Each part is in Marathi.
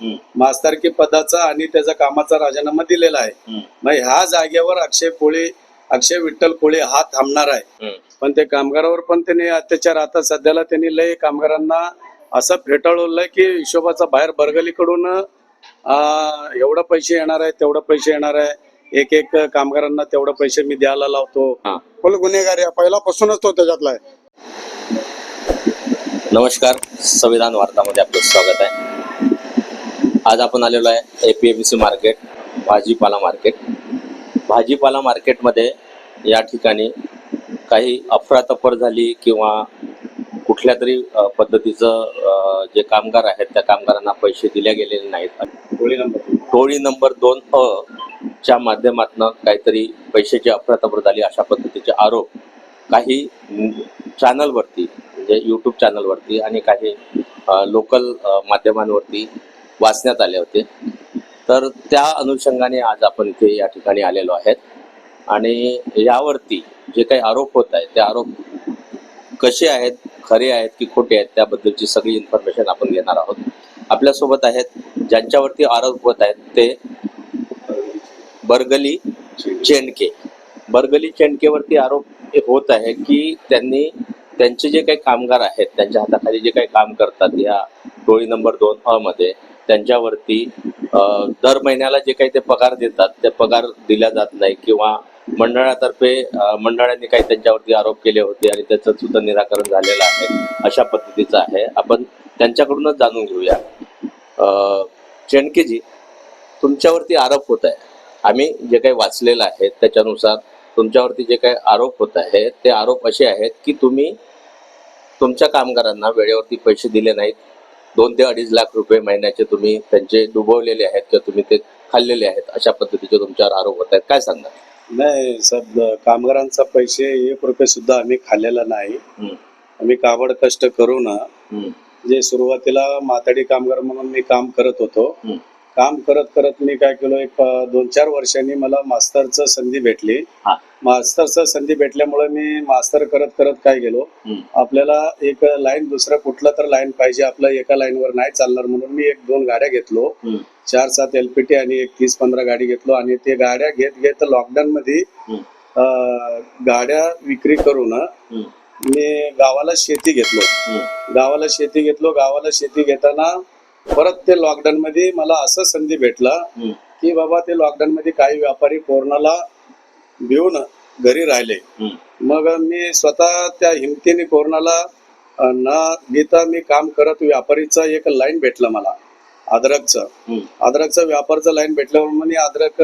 हम्म, मास्तरकी पदाचा आणि त्याचा कामाचा राजीनामा दिलेला आहे. मग ह्या जागेवर अक्षय कोळी अक्षय विठ्ठल कोळी हा थांबणार आहे. पण ते कामगारावर पण त्यांनी अत्याचार आता सध्याला त्यांनी लय कामगारांना असं फेटाळवलंय की हिशोबाचा बाहेर बरगलीकडून अं, एवढं पैसे येणार आहे तेवढं पैसे येणार आहे. एक एक कामगारांना तेवढं पैसे मी द्यायला लावतो. फुल गुन्हेगार आहे पहिल्यापासूनच तो त्याच्यातला आहे. नमस्कार. संविधान वार्तामध्ये आपलं स्वागत आहे. आज आपण आलेलो आहे A P M C market भाजीपाला मार्केट भाजीपाला मार्केटमध्ये या ठिकाणी काही अफरातफर झाली किंवा कुठल्या तरी पद्धतीचं जे कामगार आहेत त्या कामगारांना पैसे दिले गेलेले नाहीत. कोळी नंबर टोळी नंबर दोन अ च्या माध्यमातून काहीतरी पैशाची अफरातफर झाली अशा पद्धतीचे आरोप काही चॅनलवरती म्हणजे यूट्यूब चॅनलवरती आणि काही लोकल माध्यमांवरती वाचण्यात आले होते. तर त्या अनुषंगाने आज आपण इथे या ठिकाणी आलेलो आहेत. आणि यावरती जे काही आरोप होत आहेत ते आरोप कसे आहेत खरे आहेत की खोटे आहेत त्याबद्दलची सगळी इन्फॉर्मेशन आपण घेणार आहोत. आपल्यासोबत आहेत ज्यांच्यावरती आरोप होत आहेत ते बरगली चेंडके. बरगली चेंडकेवरती आरोप हे होत आहे की त्यांनी त्यांचे जे काही कामगार आहेत त्यांच्या हाताखाली जे काही काम करतात या टोळी नंबर दोन अ मध्ये त्यांच्यावरती दर महिन्याला जे काही ते पगार देतात ते पगार दिल्या जात नाही किंवा मंडळातर्फे मंडळांनी मंडळाने काही त्यांच्यावरती आरोप केले होते आणि त्याचं सुद्धा निराकरण झालेलं आहे अशा पद्धतीचं आहे. आपण त्यांच्याकडूनच जाणून घेऊया. अं, तुमच्यावरती आरोप होत आहे. आम्ही जे काही वाचलेलं आहे त्याच्यानुसार तुमच्यावरती जे काही आरोप होत आहे ते आरोप असे आहेत की तुम्ही तुमच्या कामगारांना वेळेवरती पैसे दिले नाहीत दोन ते अडीच लाख रुपये महिन्याचे तुम्ही त्यांचे डुबवलेले आहेत किंवा तुम्ही ते खाल्लेले आहेत अशा पद्धतीचे तुमच्यावर आरोप होत आहेत. काय सांगणार? नाही सब कामगारांचा पैसे एक रुपये सुद्धा आम्ही खाल्लेला नाही. हम्म, आम्ही काबड कष्ट करून हम्म, जे सुरुवातीला माताडी कामगार म्हणून मी काम करत होतो. हम्म. काम करत करत मी काय केलो एक दोन चार वर्षांनी मला मास्तरचं संधी भेटली. हा. मास्तरचं संधी भेटल्यामुळे मी मास्तर करत करत काय गेलो हम्म, आपल्याला एक लाईन दुसरं कुठलं तर लाईन पाहिजे आपलं एका लाईनवर नाही चालणार म्हणून मी एक दोन गाड्या घेतलो. हम्म, चार सात एलपीटी आणि एक तीस पंधरा गाडी घेतलो आणि ते गाड्या घेत घेत लॉकडाऊन मध्ये हम्म, अं, गाड्या विक्री करून हम्म, मी गावाला शेती घेतलो. हम्म, गावाला शेती घेतलो. गावाला शेती घेताना परत ते लॉकडाऊन मध्ये मला असं संधी भेटला की बाबा ते लॉकडाऊन मध्ये काही व्यापारी कोरोनाला भिवून घरी राहिले. मग मी स्वतः त्या हिमतीने कोरोनाला न घेता मी काम करत व्यापारीचं एक लाईन भेटलं मला अद्रकचं अद्रकचं व्यापारचं लाईन भेटल्यावर मी अद्रक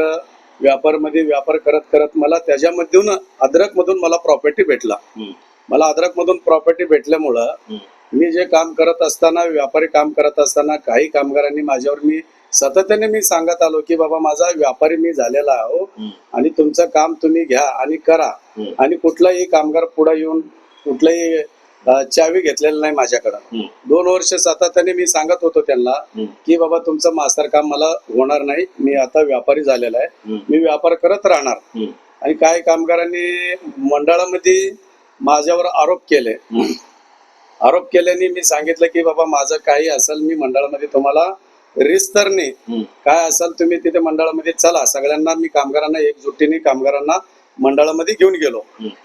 व्यापारमध्ये व्यापार करत करत मला त्याच्यामधून अद्रक मधून मला प्रॉपर्टी भेटला. मला अद्रक मधून प्रॉपर्टी भेटल्यामुळं मी जे काम करत असताना व्यापारी काम करत असताना काही कामगारांनी माझ्यावर मी सातत्याने मी सांगत आलो की बाबा माझा व्यापारी मी झालेला आहो आणि तुमचं काम तुम्ही घ्या आणि करा. आणि कुठलाही कामगार पुढे येऊन कुठलाही चावी घेतलेलं नाही माझ्याकडं. दोन वर्ष सातत्याने मी सांगत होतो त्यांना की बाबा तुमचं मास्तर काम मला होणार नाही. मी आता व्यापारी झालेला आहे. मी व्यापार करत राहणार. आणि काही कामगारांनी मंडळामध्ये माझ्यावर आरोप केले. आरोप केल्याने मी सांगितलं की बाबा माझं काही असेल मी मंडळामध्ये तुम्हाला रिस्क तर नाही. हम्म. काय असेल तुम्ही तिथे मंडळामध्ये चला. सगळ्यांना मी कामगारांना एकजुटीने कामगारांना मंडळामध्ये घेऊन गेलो.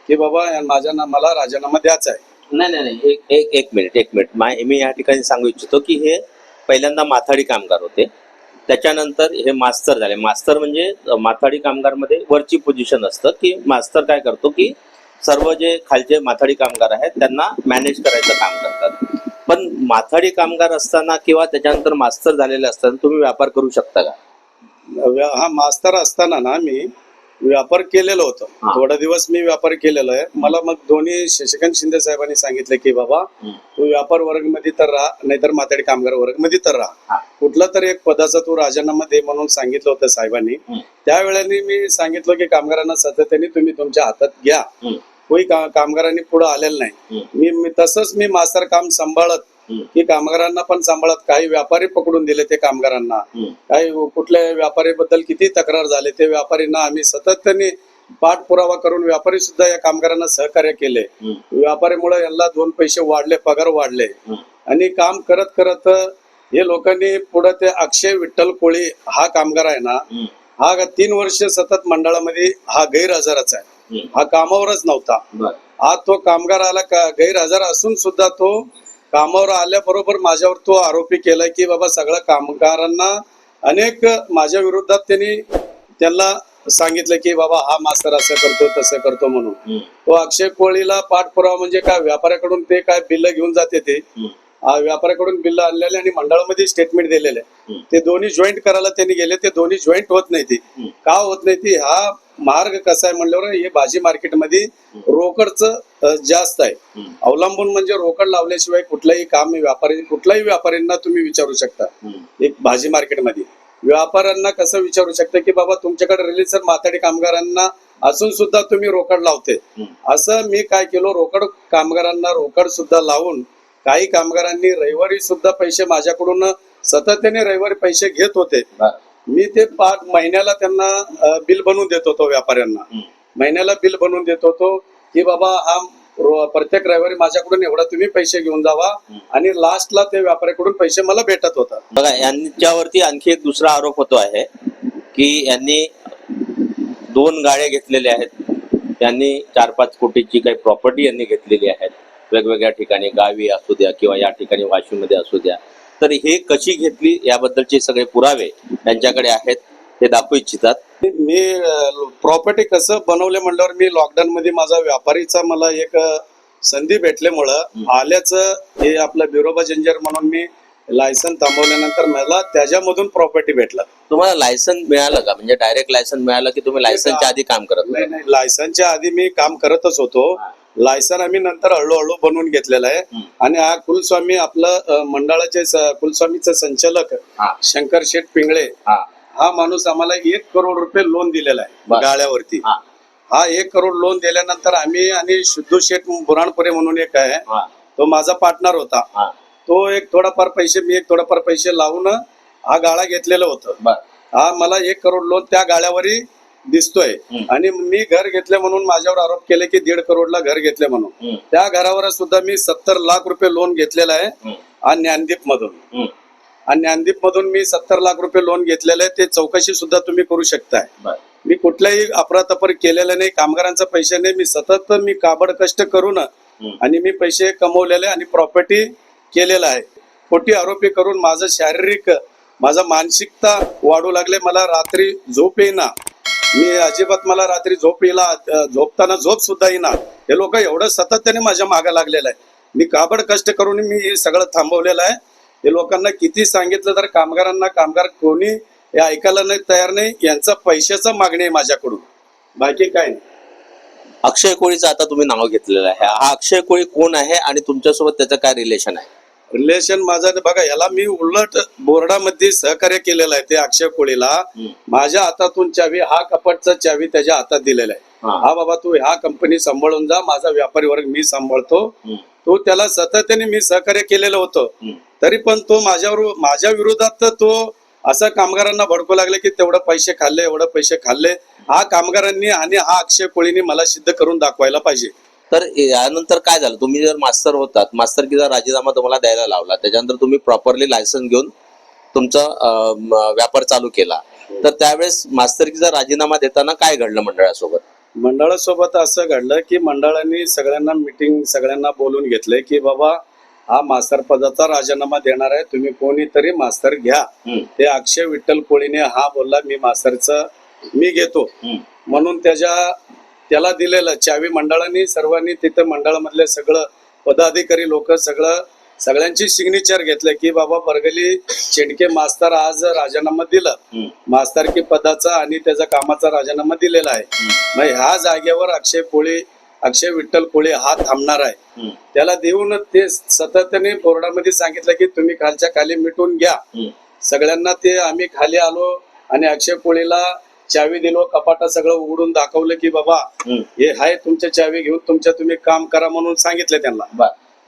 की बाबा माझ्या ना- मला राजीनामा द्यायचा आहे. नाही नाही नाही. एक एक एक मिनिट एक मिनिट. मा- या ठिकाणी सांगू इच्छितो की हे पहिल्यांदा माथाडी कामगार होते. त्याच्यानंतर हे मास्तर झाले. मास्तर म्हणजे माथाडी कामगारमध्ये वरची पोझिशन असतं की मास्तर काय करतो की सर्व जे खालचे माथाडी कामगार आहेत त्यांना मॅनेज करायचं काम करतात पण माथाडी कामगार असताना किंवा त्याच्यानंतर मास्तर झालेले असताना तुम्ही व्यापार करू शकता का हा मास्तर असताना ना मी व्यापार केलेलं होतं. थोडा दिवस मी व्यापार केलेला आहे मला मग दोन्ही शशिकांत शिंदे साहेबांनी सांगितलं की बाबा. तू व्यापार वर्गमध्ये तर राहा नाहीतर माताडी कामगार वर्गमध्ये तर. राहा कुठला तरी एक पदाचा तू राजीनामा दे म्हणून सांगितलं होतं साहेबांनी हम्म. त्यावेळेने मी सांगितलं की कामगारांना सातत्याने तुम्ही तुमच्या हातात घ्या. कोणी का- कामगारांनी पुढे आलेलं नाही. मी मी तसंच मी मास्तर काम सांभाळत. की कामगारांना पण सांभाळत काही व्यापारी पकडून दिले ते कामगारांना. काही कुठल्या व्यापारीबद्दल किती तक्रार झाले ते व्यापारींना आम्ही सातत्याने पाठपुरावा करून व्यापारी सुद्धा या कामगारांना सहकार्य केले. व्यापारीमुळे यांना दोन पैसे वाढले पगार वाढले. आणि काम करत करत हे लोकांनी पुढे ते अक्षय विठ्ठल कोळी हा कामगार आहे ना हा तीन वर्ष सतत मंडळामध्ये हा गैरहजरच आहे. हा कामावरच नव्हता. आज तो कामगार आला का गैरहजर असून सुद्धा तो कामावर आल्याबरोबर माझ्यावर तो आरोपी केलाय की बाबा सगळ्या कामगारांना अनेक माझ्या विरोधात त्यांनी त्यांना सांगितलं की बाबा हा मास्तर असं करतो तसं करतो म्हणून. तो अक्षय कोळीला पाठपुरावा म्हणजे काय व्यापाऱ्याकडून ते काय बिल्ल घेऊन जाते ते? व्यापाऱ्याकडून बिल्ल आणलेले आणि मंडळामध्ये स्टेटमेंट दिलेले. ते दोन्ही जॉईंट करायला त्यांनी गेले. ते दोन्ही जॉईंट होत नाही ती. का होत नाही ती? हा मार्ग कसा आहे म्हणल्यावर हे भाजी मार्केटमध्ये रोकडचं जास्त आहे. अवलंबून म्हणजे रोकड लावल्याशिवाय कुठलाही काम व्यापारी कुठल्याही व्यापाऱ्यांना तुम्ही विचारू शकता. एक भाजी मार्केटमध्ये. व्यापाऱ्यांना कसं विचारू शकता की बाबा तुमच्याकडे रिलीज सर माथाडी कामगारांना असून सुद्धा तुम्ही रोकड लावते. असं मी काय केलो? रोकड कामगारांना रोकड सुद्धा लावून काही कामगारांनी रविवारी सुद्धा पैसे माझ्याकडून सातत्याने रविवारी पैसे घेत होते. मी ते पाच महिन्याला त्यांना बिल बनवून देत होतो व्यापाऱ्यांना. महिन्याला बिल बनवून देत होतो की बाबा हा प्रत्येक रविवारी माझ्याकडून एवढा तुम्ही पैसे घेऊन जावा. आणि लास्टला ते व्यापाऱ्याकडून पैसे मला भेटत होता बघा यांच्यावरती आणखी एक दुसरा आरोप होतो आहे की यांनी दोन गाड्या घेतलेल्या आहेत. यांनी चार पाच कोटीची काही प्रॉपर्टी यांनी घेतलेली आहेत. वेगवेगळ्या ठिकाणी गावी असू द्या किंवा या ठिकाणी वाशिममध्ये असू द्या. तर हे कशी घेतली याबद्दलचे सगळे पुरावे त्यांच्याकडे आहेत ते दाखवू इच्छितात. मी प्रॉपर्टी कसं बनवले म्हणल्यावर मी लॉकडाऊन मध्ये माझा व्यापारीचा मला एक संधी भेटल्यामुळं आल्याचं हे आपलं बिरोबा जंजर म्हणून मी लायसन थांबवल्यानंतर मला त्याच्यामधून प्रॉपर्टी भेटला. तुम्हाला लायसन मिळालं का? म्हणजे डायरेक्ट लायसन मिळालं की तुम्ही लायसनच्या आधी काम करत नाही लायसनच्या आधी मी काम करतच होतो. लायसन आम्ही नंतर हळूहळू बनवून घेतलेलं आहे. आणि हा कुलस्वामी आपलं मंडळाचे कुलस्वामीचं संचालक शंकर शेठ पिंगळे हा. माणूस आम्हाला एक करोड रुपये लोन दिलेला आहे. गाळ्यावरती. हा. एक करोड लोन दिल्यानंतर आम्ही आणि शुद्धू शेठ बुराणपुरे म्हणून एक आहे. तो माझा पार्टनर होता. तो एक थोडाफार पैसे मी एक थोडाफार पैसे लावून हा गाळा घेतलेलं होतं. हा मला एक करोड लोन त्या गाळ्यावरही दिसतोय. आणि मी घर घेतले म्हणून माझ्यावर आरोप केले की दीड करोडला घर घेतले म्हणून. त्या घरावर सुद्धा मी सत्तर लाख रुपये लोन घेतलेलं आहे. हा ज्ञानदीप मधून. आणि ज्ञानदीप मधून मी सत्तर लाख रुपये लोन घेतलेलं आहे. ते चौकशी सुद्धा तुम्ही करू शकताय. मी कुठल्याही अपरातपर केलेलं नाही. कामगारांचा पैसे नाही. मी सतत मी काबड कष्ट करून. आणि मी पैसे कमवलेले आणि प्रॉपर्टी केलेलं आहे. खोटी आरोपी करून माझं शारीरिक माझा मानसिकता वाढू लागले. मला रात्री झोप येईना. मी अजिबात मला रात्री झोप येईला झोपताना झोप सुद्धा येईना. हे लोक एवढं सातत्याने माझ्या मागे लागलेलं आहे. मी काबड कष्ट करून मी हे सगळं थांबवलेलं आहे? हे लोकांना किती सांगितलं तर कामगारांना कामगार कोणी हे ऐकायला नाही तयार नाही यांचा पैशाचा मागणी आहे माझ्याकडून. बाकी काय नाही. अक्षय कोळीचं आता तुम्ही नाव घेतलेलं आहे. हा अक्षय कोळी कोण आहे आणि तुमच्यासोबत त्याचं काय रिलेशन आहे? रिलेशन माझं बघा याला मी उलट बोर्डामध्ये सहकार्य केलेलं आहे ते अक्षय कोळीला. माझ्या हातातून चावी हा कपाटचा चावी त्याच्या हातात दिलेला आहे. हा. बाबा तू ह्या कंपनी सांभाळून जा माझा व्यापारी वर्ग मी सांभाळतो. तो त्याला सातत्याने मी सहकार्य केलेलं होतं. तरी पण तो माझ्यावर माझ्या विरोधात तर तो असं कामगारांना भडकू लागले की तेवढं पैसे खाल्ले एवढं पैसे खाल्ले. हा कामगारांनी आणि हा अक्षय कोळीने मला सिद्ध करून दाखवायला पाहिजे. तर यानंतर काय झालं? तुम्ही जर मास्तर होतात मास्तर कीचा राजीनामा तुम्हाला द्यायला लावला त्याच्यानंतर तुम्ही प्रॉपरली लायसन घेऊन तुमचा व्यापार चालू केला. तर त्यावेळेस मास्तरकीचा राजीनामा देताना काय घडलं मंडळासोबत? मंडळासोबत असं घडलं की मंडळाने सगळ्यांना मिटिंग सगळ्यांना बोलून घेतलंय की बाबा हा मास्तर पदाचा राजीनामा देणार आहे तुम्ही कोणीतरी मास्तर घ्या. ते अक्षय विठ्ठल कोळीने हा बोलला मी मास्तरचं मी घेतो. म्हणून त्याच्या त्याला दिलेलं. चावी मंडळाने सर्वांनी तिथं मंडळामधले सगळं पदाधिकारी लोक सगळं सगळ्यांची सिग्नेचर घेतलं की बाबा बरगली चेंडके मास्तर आज राजीनामा दिलं. हम्म, मास्तरकी पदाचा आणि त्याचा कामाचा राजीनामा दिलेला आहे. मग ह्या जागेवर अक्षय कोळी अक्षय विठ्ठल कोळी हा थांबणार आहे. त्याला देऊन ते सततने बोर्डामध्ये सांगितलं की तुम्ही खालच्या खाली मिटून घ्या. सगळ्यांना ते आम्ही खाली आलो आणि अक्षय कोळीला चावी दिलो कपाटा सगळं उघडून दाखवलं की बाबा. हे आहे तुमच्या चावी घेऊन तुमच्या तुम्ही काम करा म्हणून सांगितलं त्यांना.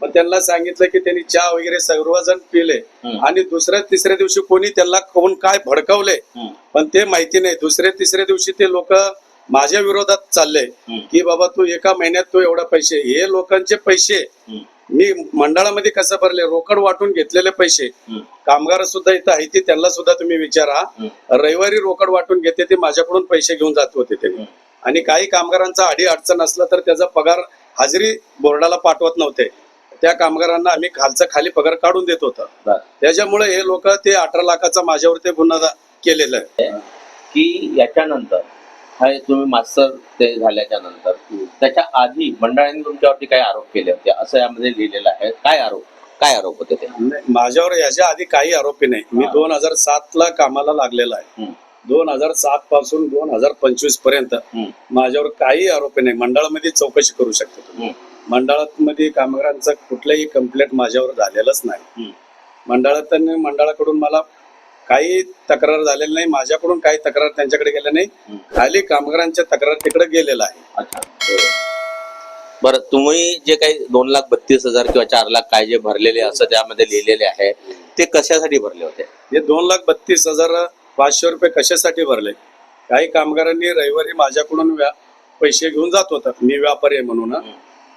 मग त्यांना सांगितलं की त्यांनी चहा वगैरे सर्वजण पिले. आणि दुसऱ्या तिसऱ्या दिवशी कोणी त्यांना कोण काय भडकवले पण ते माहिती नाही दुसऱ्या तिसऱ्या दिवशी ते लोक माझ्या विरोधात चालले. की बाबा तू एका महिन्यात तू एवढा पैसे हे लोकांचे पैसे. मी मंडळामध्ये कसं भरले रोकड वाटून घेतलेले पैसे. कामगार सुद्धा इथं आहे ते त्यांना सुद्धा तुम्ही विचारा. रविवारी रोकड वाटून घेते ते माझ्याकडून पैसे घेऊन जात होते ते. आणि काही कामगारांचा अडी अडचण असला तर त्याचा पगार हाजरी बोर्डाला पाठवत नव्हते त्या कामगारांना आम्ही खालचा खाली पगार काढून देत होतो. त्याच्यामुळे हे लोक ते अठरा लाखाचा माझ्यावर ते गुन्हा केलेला आहे की याच्यानंतर हा तुम्ही मास्तर ते झाल्याच्यानंतर त्याच्या आधी मंडळाने तुमच्यावरती काही आरोप केले होते असं यामध्ये लिहिलेलं आहे काय आरोप काय आरोप होते ते माझ्यावर याच्या आधी काही आरोपी नाही मी. दोन हजार सात ला कामाला लागलेला आहे. दोन हजार सात पासून दोन हजार पंचवीसपर्यंत. माझ्यावर काही आरोपी नाही मंडळामध्ये चौकशी करू शकतो हम्म. मंडळामध्ये कामगारांचा कुठलाही कंप्लेंट माझ्यावर झालेलाच नाही. मंडळात मंडळाकडून मला काही तक्रार झालेली नाही. माझ्याकडून काही तक्रार त्यांच्याकडे गेल्या नाही. खाली कामगारांच्या तक्रार तिकडे गेलेला आहे. बरं तुम्ही जे काही दोन लाख बत्तीस हजार किंवा चार लाख काय जे भरलेले असं त्यामध्ये लिहिलेले आहे ते कशासाठी भरले होते? हे दोन लाख बत्तीस हजार पाचशे रुपये कशासाठी भरले? काही कामगारांनी रविवारी माझ्याकडून पैसे घेऊन जात होता मी व्यापारी आहे म्हणून.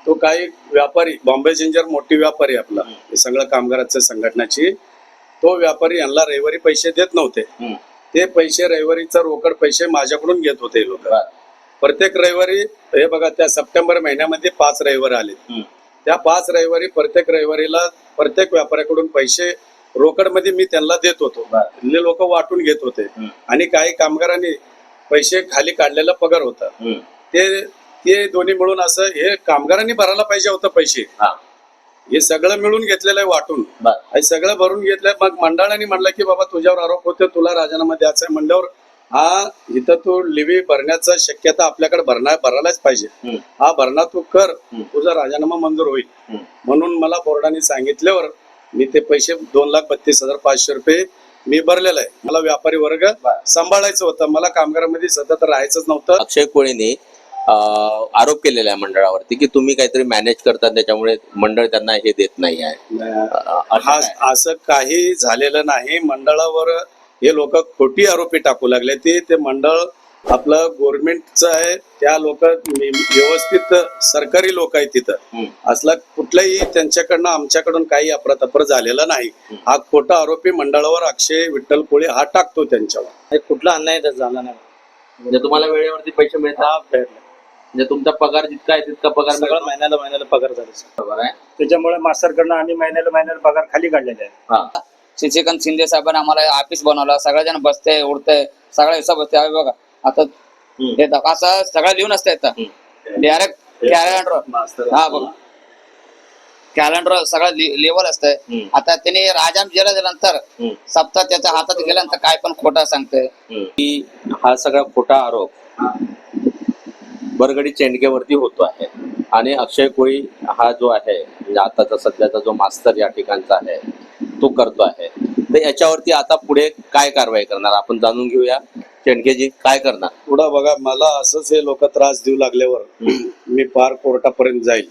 तो काही व्यापारी बॉम्बे जिंजर मोठी व्यापारी आपला. हे सगळं कामगाराचं संघटनाची तो व्यापारी यांना रविवारी पैसे देत नव्हते. ते पैसे रविवारीचा रोकड पैसे माझ्याकडून घेत होते लोक. प्रत्येक रविवारी हे बघा त्या सप्टेंबर महिन्यामध्ये पाच रविवार आले. त्या पाच रविवारी प्रत्येक रविवारीला प्रत्येक व्यापाऱ्याकडून पैसे रोकडमध्ये मी त्यांना देत होतो लोक वाटून घेत होते. आणि काही कामगारांनी पैसे खाली काढलेला पगार होता. ते ते दोन्ही मिळून असं हे कामगारांनी भरायला पाहिजे होतं पैसे हा सगळं मिळून घेतलेलं आहे वाटून. हे सगळं भरून घेतलंय मग मंडळाने म्हणलं की बाबा तुझ्यावर आरोप होते तुला राजीनामा द्यायचा आहे म्हणल्यावर हा इथं तू लिव्ही भरण्याचा शक्यता आपल्याकडे भरणार भरायलाच पाहिजे. हा भरणा तू कर. तुझा राजीनामा मंजूर होईल. म्हणून मला बोर्डाने सांगितल्यावर मी ते पैसे दोन लाख बत्तीस हजार पाचशे रुपये मी भरलेला आहे मला व्यापारी वर्ग. सांभाळायचं होतं मला कामगारामध्ये सतत राहायचंच नव्हतं अक्षय कोळीने आरोप केलेला आहे मंडळावरती की तुम्ही काहीतरी मॅनेज करता त्याच्यामुळे मंडळ त्यांना हे देत नाही आहे. असं हा काही झालेलं नाही. मंडळावर हे लोक खोटी आरोपी टाकू लागले. ते ते मंडळ आपलं गव्हर्नमेंटचं आहे. त्या लोक व्यवस्थित सरकारी लोक आहेत तिथं. असला कुठलाही त्यांच्याकडनं आमच्याकडून काही अप्रतपर झालेला नाही. हा खोटा आरोपी मंडळावर अक्षय विठ्ठल कोळे हा टाकतो त्यांच्यावर. हे कुठला अन्याय झाला नाही. म्हणजे तुम्हाला वेळेवरती पैसे मिळतात? म्हणजे तुमचा पगार जितका आहे तितका पगार सगळं मिळतो. महिन्याला महिन्याला पगार झाला सर. बरोबर आहे. त्याच्यामुळे मास्तरकडनं आम्ही महिन्याला महिन्याला पगार खाली काढलेले आहे. हा. शशिकांत शिंदे साहेबांनी आम्हाला ऑफिस बनवलं. सगळेजण बसते उडते सगळा हिसाब बसते. आहे बघा आता. हे असं सगळं लिहून असतं येतं डायरेक्ट कॅलेंडर हा बघा. कॅलेंडर सगळं लेवल असतंय. हम्म. आता त्यांनी राजाम जेला गेल्यानंतर हम्म. सप्ताह त्याच्या हातात गेल्यानंतर काय पण खोटा सांगते की हा सगळा खोटा आरोप. बरगडी चेंडकेवरती होतो आहे. आणि अक्षय कोळी हा जो आहे म्हणजे आताचा सध्याचा जो मास्तर या ठिकाणचा आहे तो करतो आहे. तर याच्यावरती आता पुढे काय कारवाई करणार? आपण जाणून घेऊया. चेंडकेजी काय करणार? पुढं बघा मला असंच हे लोक त्रास देऊ लागल्यावर मी पार कोर्टापर्यंत जाईल.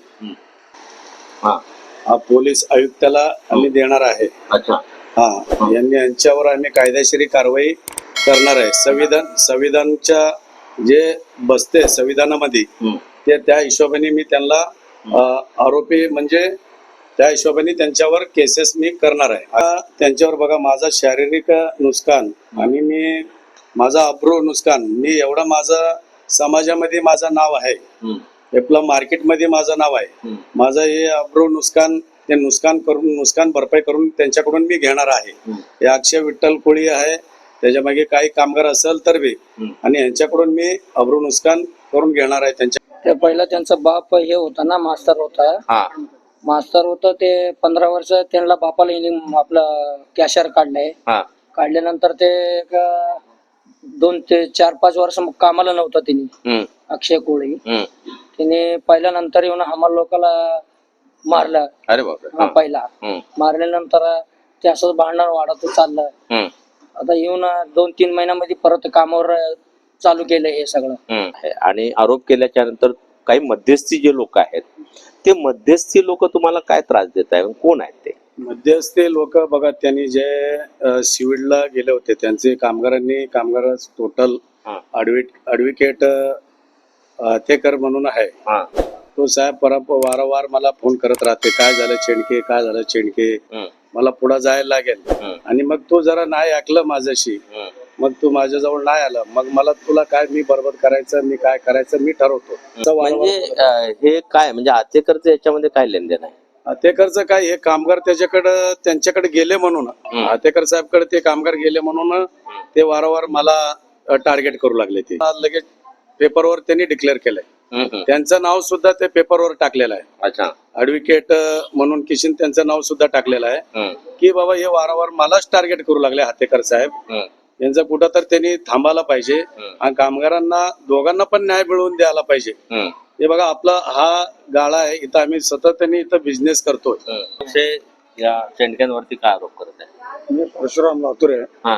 हा. हा पोलीस आयुक्ताला आम्ही देणार आहे. अच्छा. हा यांनी यांच्यावर आम्ही कायदेशीर कारवाई करणार आहे. संविधान संविधानच्या जे बसते संविधानामध्ये. ते त्या हिशोबाने मी त्यांना आरोपी म्हणजे त्या हिशोबाने त्यांच्यावर केसेस मी करणार आहे त्यांच्यावर बघा माझा शारीरिक नुकसान आणि मी माझा अब्रू नुकसान मी एवढं माझं समाजामध्ये माझं नाव आहे. आपलं मार्केटमध्ये माझं नाव आहे. माझं हे अब्रू नुकसान ते नुकसान करून नुकसान भरपाई करून त्यांच्याकडून मी घेणार आहे. हे अक्षय विठ्ठल कोळी आहे त्याच्यामागे काही कामगार असेल तर बी हम्म. आणि यांच्याकडून मी अब्रू नुकसान करून घेणार आहे त्यांच्या ते पहिला त्यांचा बाप हे होता ना मास्तर होता हा मास्तर होतं ते पंधरा वर्ष त्यांना बापाला आपलं कॅशर काढलंय हा काढल्यानंतर ते एक दोन ते चार पाच वर्ष कामाला नव्हतं तिने. अक्षय कोळी. तिने पहिल्यानंतर येऊन आम्हाला लोकांना मारलं अरे. पहिला. मारल्यानंतर ते असंच भांडण वाढत चाललं. आता येऊन दोन तीन महिन्यामध्ये परत कामावर चालू केलं हे सगळं. आहे. आणि आरोप केल्याच्यानंतर काही मध्यस्थी जे लोक आहेत ते मध्यस्थी लोक तुम्हाला काय त्रास देत आहे कोण आहेत ते? मध्यस्थी लोक बघा त्यांनी जे अ, सिविलला गेले होते त्यांचे कामगारांनी कामगार टोटल हा. ऍडव्हिकेट अथेकर म्हणून आहे. हा. तो साहेब परप वारंवार मला फोन करत राहते काय झालं चेंडके? काय झालं चेंडके? मला पुढे जायला लागेल. आणि मग तो जरा नाही ऐकलं माझ्याशी. मग तू माझ्याजवळ नाही आलं. मग मला तुला काय मी बरोबर करायचं मी काय करायचं मी ठरवतो. म्हणजे हे काय म्हणजे आतेकरचं याच्यामध्ये काय लेनदेन आहे? हातेकरचं काय हे कामगार त्याच्याकडं त्यांच्याकडे गेले म्हणून. हातेकर साहेबकडे ते कामगार गेले म्हणून ते वारंवार मला टार्गेट करू लागले ते. लगेच पेपरवर त्यांनी डिक्लेअर केलंय. त्यांचं नाव सुद्धा ते पेपरवर टाकलेलं आहे. अच्छा. ऍडव्होकेट म्हणून किशन त्यांचं नाव सुद्धा टाकलेलं आहे. हं, की बाबा हे वारंवार मलाच टार्गेट करू लागले हातेकर साहेब. हं, यांचं कुठं तर त्यांनी थांबायला पाहिजे. आणि कामगारांना दोघांना पण न्याय मिळवून द्यायला पाहिजे. हं, बघा आपला हा गाळा आहे. इथं आम्ही सातत्याने इथं बिझनेस करतोय. हं. अक्षय या शेंडक्यांवरती काय आरोप करत आहे? मी परशुराम लातुरे हा.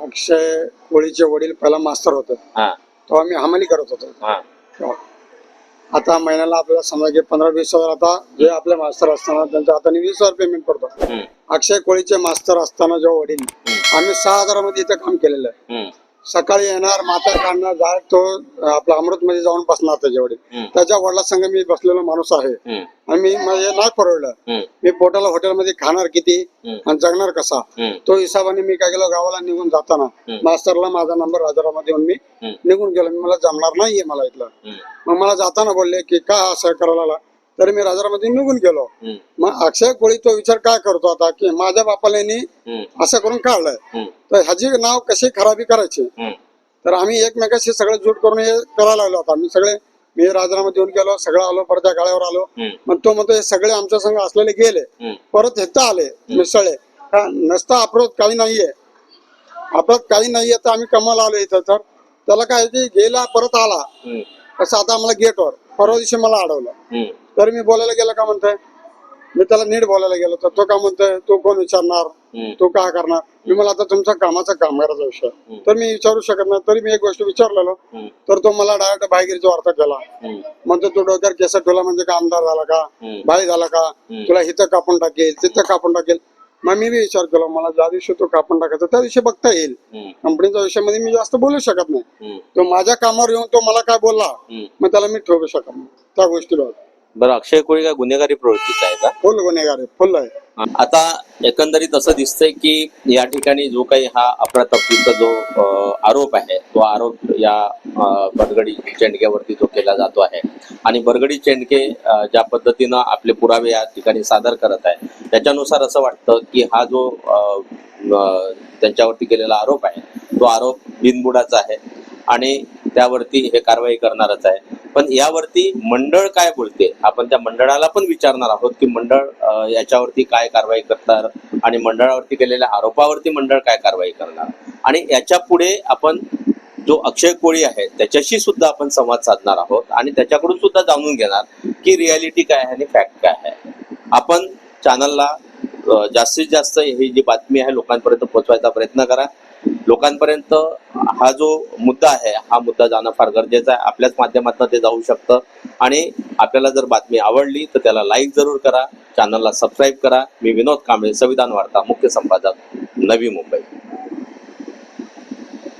अक्षय कोळीचे वडील पहिला मास्तर होते. हा. तेव्हा मी हमाली करत होतो. आता महिन्याला आपल्याला समजा की पंधरा वीस हजार आता जे आपले मास्तर असताना त्यांच्या हाताने वीस हजार पेमेंट हं, अक्षय कोळीचे मास्तर असताना जेव्हा वडील आम्ही सहा हजारामध्ये इथं काम केलेलं आहे. सकाळी येणार माता काढणार जाय तो आपला अमृत मध्ये जाऊन बसणार त्याच्या वडील हं, त्याच्या वडिलांसंग मी बसलेला माणूस आहे. आणि मी म्हणजे नाही परवडलं. मी पोटाला हॉटेलमध्ये खाणार किती आणि जगणार कसा? तो हिसाबाने मी काय केलं गावाला निघून जाताना. मास्तरला माझा नंबर हजारामध्ये येऊन मी. निघून गेलो. मला जमणार नाहीये मला इथलं. मग मला जाताना बोलले की का असं करायला? तरी मी राजारामध्ये निघून गेलो. हं, मग अक्षय कोळी तो विचार काय करतो आता? की माझ्या बापाला यांनी हं, असं करून काढलंय. हं, तर ह्याची नाव कशी खराबी करायची? हं, तर आम्ही एकमेकाशी सगळे जूट करून हे करायला लागलो आता. मी सगळे मी राजारामध्ये येऊन गेलो सगळं आलो परत त्या गाळ्यावर आलो. हं, मग तो म्हणतो हे सगळे आमच्या संघ असलेले गेले. हं, परत इथं आले मिसळले. नसता अपरोध काही नाहीये. अपरोध काही नाहीये तर आम्ही कमाला आलो इथं. तर त्याला काय की गेला परत आला. हं, कसं आता आम्हाला गेटवर परवा दिवशी मला अडवलं. हं, तर मी बोलायला गेलो का म्हणतोय? मी त्याला नीट बोलायला गेलो तर तो का म्हणतोय? तू कोण विचारणार? तू काय करणार? मी मला आता तुमचा कामाचा कामगाराचा विषय. तर मी विचारू शकत नाही. तरी मी एक गोष्ट विचारलेलो. तर तो मला डायरेक्ट बाहेरचा वार्ता केला. म्हणतो तू डोक्यावर केस ठेवला म्हणजे का आमदार झाला का. बाई झाला का? तुला इथं कापून टाकेल तिथं कापून टाकेल. मग मी बी विचार केला मला ज्या दिवशी तो कापून टाकायचा त्या दिवशी बघता येईल. कंपनीच्या विषयामध्ये मी जास्त बोलू शकत नाही. तो माझ्या कामावर येऊन तो मला काय बोलला. मग त्याला मी ठेवू शकत नाही. त्या गोष्टीला बरं अक्षय कोळी काय गुन्हेगारी प्रवृत्तीचा आहे का? फुल गुन्हेगार आहे फुल आहे. आता एकंदरीत असं दिसतंय की या ठिकाणी जो काही हा अफरातफरीचा जो अ, आरोप आहे तो आरोप या अ, बरगडी चेंडक्यावरती जो केला जातो आहे. आणि बरगडी चेंडके अ, ज्या पद्धतीनं आपले पुरावे या ठिकाणी सादर करत आहे त्याच्यानुसार असं वाटतं की हा जो अ, अ, त्यांच्यावरती केलेला आरोप आहे तो आरोप बिनबुडाचा आहे. आणि त्यावरती हे कारवाई करणारच आहे. पण यावरती मंडळ काय बोलते? आपण त्या मंडळाला पण विचारणार आहोत की मंडळ याच्यावरती काय कारवाई करणार आणि मंडळावरती केलेल्या आरोपावरती मंडळ काय कारवाई करणार? आणि याच्यापुढे आपण जो अक्षय कोळी आहे त्याच्याशी सुद्धा आपण संवाद साधणार आहोत आणि त्याच्याकडून सुद्धा जाणून घेणार की रियालिटी काय आहे आणि फॅक्ट काय आहे. आपण चॅनलला जास्तीत जास्त ही जी बातमी आहे लोकांपर्यंत पोहोचवायचा प्रयत्न करा. लोकांपर्यंत हा जो मुद्दा आहे हा मुद्दा जाणं फार गरजेचं आहे. आपल्याच माध्यमातून ते जाऊ शकतं. आणि आपल्याला जर बातमी आवडली तर त्याला लाईक जरूर करा. चॅनलला सबस्क्राईब करा. मी विनोद कांबळे संविधान वार्ता मुख्य संपादक नवी मुंबई.